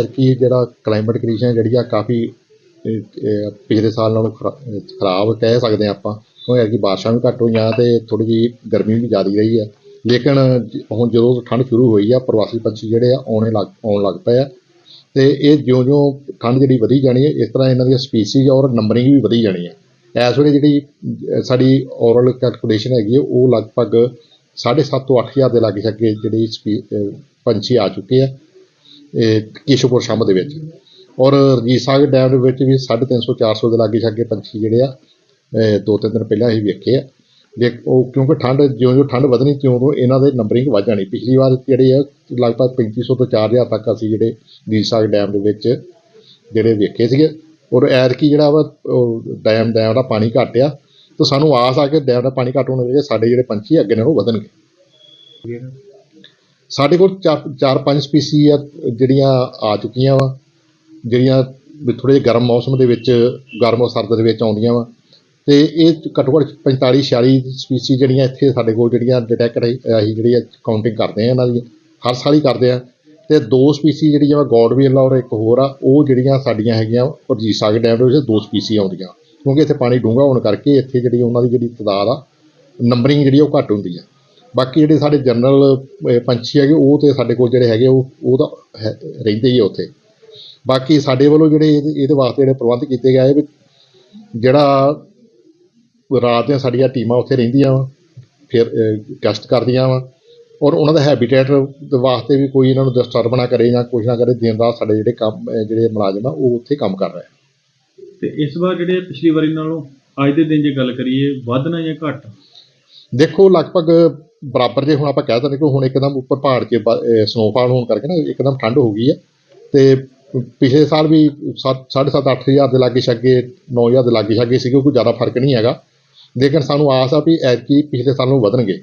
ਕਿ ਜਿਹੜਾ climate condition ਜਿਹੜੀ ਆ ਕਾਫੀ ਪਿਛਲੇ ਸਾਲ ਨਾਲੋਂ ਖਰਾ- ਖਰਾਬ ਕਹਿ ਸਕਦੇ ਆ ਆਪਾਂ। ਕਿਉਂਕਿ ਕਿ ਬਾਰਿਸ਼ਾਂ ਵੀ ਘੱਟ ਹੋਈਆਂ ਤੇ ਥੋੜੀ ਜਿਹੀ ਗਰਮੀ ਵੀ ਜ਼ਿਆਦਾ ਰਹੀ ਆ ਲੇਕਿਨ ਜ- ਹੁਣ ਜਦੋਂ ਠੰਡ ਸ਼ੁਰੂ ਹੋਈ ਆ, ਪ੍ਰਵਾਸੀ ਪੰਛੀ ਜਿਹੜੇ ਆ ਆਉਣੇ ਲੱਗ, ਆਉਣ ਲੱਗ ਪਏ ਆ। ਤੇ ਇਹ ਜਿਉਂ-ਜਿਉਂ ਠੰਡ ਜਿਹੜੀ ਵਧੀ ਜਾਣੀ ਹੈ, ਇਸ ਤਰ੍ਹਾਂ ਇਹਨਾਂ ਦੀਆਂ ਸਪੀਸੀਜ਼ ਔਰ ਨੰਬਰਿੰਗ ਵੀ ਵਧੀ ਜਾਣੀ ਹੈ। ਇਸ ਵੇਲੇ ਜਿਹੜੀ ਸਾਡੀ ਔਰਲ ਕੈਲਕੂਲੇਸ਼ਨ ਹੈਗੀ ਹੈ, ਉਹ ਲਗਭਗ 7.5 ਤੋਂ 8000 ਦੇ ਲਾਗੇ ਛੱਗੇ ਜਿਹੜੀ ਸਪੀ ਪੰਛੀ ਆ ਚੁੱਕੇ ਆ। ਇਹ ਕਿਸ਼ੋਪੁਰ ਸ਼ੰਭ ਦੇ ਵਿੱਚ। ਔਰ ਰਣਜੀਤ ਸਾਗਰ ਡੈਮ ਦੇ ਵਿੱਚ ਵੀ 350 400 ਦੇ ਲਾਗੇ ਛਾਗੇ ਪੰਛੀ ਜਿਹੜੇ ਆ ਦੋ ਤਿੰਨ ਦਿਨ ਪਹਿਲਾਂ ਅਸੀਂ ਵੇਖੇ ਆ। ਜੇ ਉਹ ਕਿਉਂਕਿ ਠੰਡ, ਜਿਉਂ-ਜਿਉਂ ਠੰਡ ਵਧਣੀ, ਤਿਉਂ-ਤਿਉਂ ਇਹਨਾਂ ਦੇ ਨੰਬਰਿੰਗ ਵੱਧ ਜਾਣੀ। ਪਿਛਲੀ ਵਾਰ ਜਿਹੜੇ ਆ, ਲਗਭਗ 3500 ਤੋਂ 4000 ਤੱਕ ਅਸੀਂ ਜਿਹੜੇ ਰਣਜੀਤ ਸਾਗਰ ਡੈਮ ਦੇ ਵਿੱਚ ਜਿਹੜੇ ਵੇਖੇ ਸੀਗੇ। ਔਰ ਐਤਕੀ ਜਿਹੜਾ ਵਾ, ਉਹ ਡੈਮ ਡੈਮ ਦਾ ਪਾਣੀ ਘੱਟ ਆ, ਤਾਂ ਸਾਨੂੰ ਆਸ ਆ ਕਿ ਡੈਮ ਦਾ ਪਾਣੀ ਘੱਟ ਹੋਣ ਦੇ ਸਾਡੇ ਜਿਹੜੇ ਪੰਛੀ ਅੱਗੇ ਨਾਲੋਂ ਵਧਣਗੇ। ਸਾਡੇ ਕੋਲ ਚਾਰ ਚਾਰ, ਪੰਜ ਸਪੀਸੀ ਆ, ਜਿਹੜੀਆਂ ਆ ਚੁੱਕੀਆਂ ਵਾ, ਜਿਹੜੀਆਂ ਵੀ ਥੋੜੇ ਜਿਹੇ ਗਰਮ ਮੌਸਮ ਦੇ ਵਿੱਚ, ਗਰਮ ਸਰਦ ਦੇ ਵਿੱਚ ਆਉਂਦੀਆਂ ਵਾ। ਤੇ ਇਹ ਘੱਟੋ ਘੱਟ 45 46 ਸਪੀਸੀ ਜਿਹੜੀਆਂ ਇੱਥੇ ਸਾਡੇ ਕੋਲ ਜਿਹੜੀਆਂ ਡਿਟੈਕਟ ਅਸੀਂ ਜਿਹੜੀ ਕਾਊਂਟਿੰਗ ਕਰਦੇ ਆ ਇਹਨਾਂ ਦੀ, ਹਰ ਸਾਲ ਹੀ ਕਰਦੇ ਆ। ਤੇ ਦੋ ਸਪੀਸੀ ਜਿਹੜੀਆਂ ਵਾ ਗੋਡਵੀਲ ਔਰ ਇੱਕ ਹੋਰ ਆ, ਉਹ ਜਿਹੜੀਆਂ ਸਾਡੀਆਂ ਹੈਗੀਆਂ ਰਜੀਤ ਸਾਗਰ ਡੈਮ ਦੇ ਵਿੱਚ ਦੋ ਸਪੀਸੀ ਆਉਂਦੀਆਂ। ਕਿਉਂਕਿ ਇੱਥੇ ਪਾਣੀ ਡੂੰਘਾ ਹੋਣ ਕਰਕੇ ਇੱਥੇ ਜਿਹੜੀ ਉਹਨਾਂ ਦੀ ਜਿਹੜੀ ਤਦਾਦ ਆ ਨੰਬਰਿੰਗ ਜਿਹੜੀ ਉਹ ਘੱਟ ਹੁੰਦੀ ਆ। ਬਾਕੀ ਜਿਹੜੇ ਸਾਡੇ ਜਨਰਲ ਪੰਛੀ ਹੈਗੇ ਉਹ ਤੇ ਸਾਡੇ ਕੋਲ ਜਿਹੜੇ ਹੈਗੇ ਉਹ ਉਹ ਤਾਂ ਰਹਿੰਦੇ ਹੀ ਆ ਉੱਥੇ। ਬਾਕੀ ਸਾਡੇ ਵੱਲੋਂ ਜਿਹੜੇ ਇਹਦੇ ਵਾਸਤੇ ਜਿਹੜੇ ਪ੍ਰਬੰਧ ਕੀਤੇ ਗਏ ਵੀ ਜਿਹੜਾ ਰਾਤ ਦੀਆਂ ਸਾਡੀਆਂ ਟੀਮਾਂ ਉੱਥੇ ਰਹਿੰਦੀਆਂ ਵਾ ਫਿਰ ਗਸ਼ਤ ਕਰਦੀਆਂ ਵਾ ਔਰ ਉਹਨਾਂ ਦਾ ਹੈਬਿਟੇਟ ਦੇ ਵਾਸਤੇ ਵੀ ਕੋਈ ਇਹਨਾਂ ਨੂੰ ਡਿਸਟਰਬ ਨਾ ਕਰੇ ਜਾਂ ਕੁਛ ਨਾ ਕਰੇ ਦਿਨ ਰਾਤ ਸਾਡੇ ਜਿਹੜੇ ਕੰਮ ਜਿਹੜੇ ਮੁਲਾਜ਼ਮ ਆ ਉਹ ਉੱਥੇ ਕੰਮ ਕਰ ਰਹੇ ਤੇ ਇਸ ਵਾਰ ਜਿਹੜੇ ਪਿਛਲੀ ਵਾਰੀ ਨਾਲੋਂ ਅੱਜ ਦੇ ਦਿਨ ਜੇ ਗੱਲ ਕਰੀਏ ਵੱਧਣਾ ਜਾਂ ਘੱਟ? ਦੇਖੋ ਲਗਭਗ ਬਰਾਬਰ ਜੇ ਹੁਣ ਆਪਾਂ ਕਹਿ ਦਿੰਦੇ ਕਿ ਹੁਣ ਇੱਕਦਮ ਉੱਪਰ ਪਹਾੜ 'ਚ ਸਨੋਫਾਲ ਹੋਣ ਕਰਕੇ ਨਾ ਇੱਕਦਮ ਠੰਡ ਹੋ ਗਈ ਹੈ ਤੇ ਪਿਛਲੇ ਸਾਲ ਵੀ 7.5 8000 ਦੇ ਲਾਗੇ ਛਾਗੇ 9000 ਦੇ ਲਾਗੇ ਛੱਗੇ ਸੀਗੇ ਕੋਈ ਜ਼ਿਆਦਾ ਫ਼ਰਕ ਨਹੀਂ ਹੈਗਾ। ਲੇਕਿਨ ਸਾਨੂੰ ਆਸ ਆ ਵੀ ਐਤਕੀ ਪਿਛਲੇ ਸਾਲ ਨਾਲੋਂ ਵਧਣਗੇ।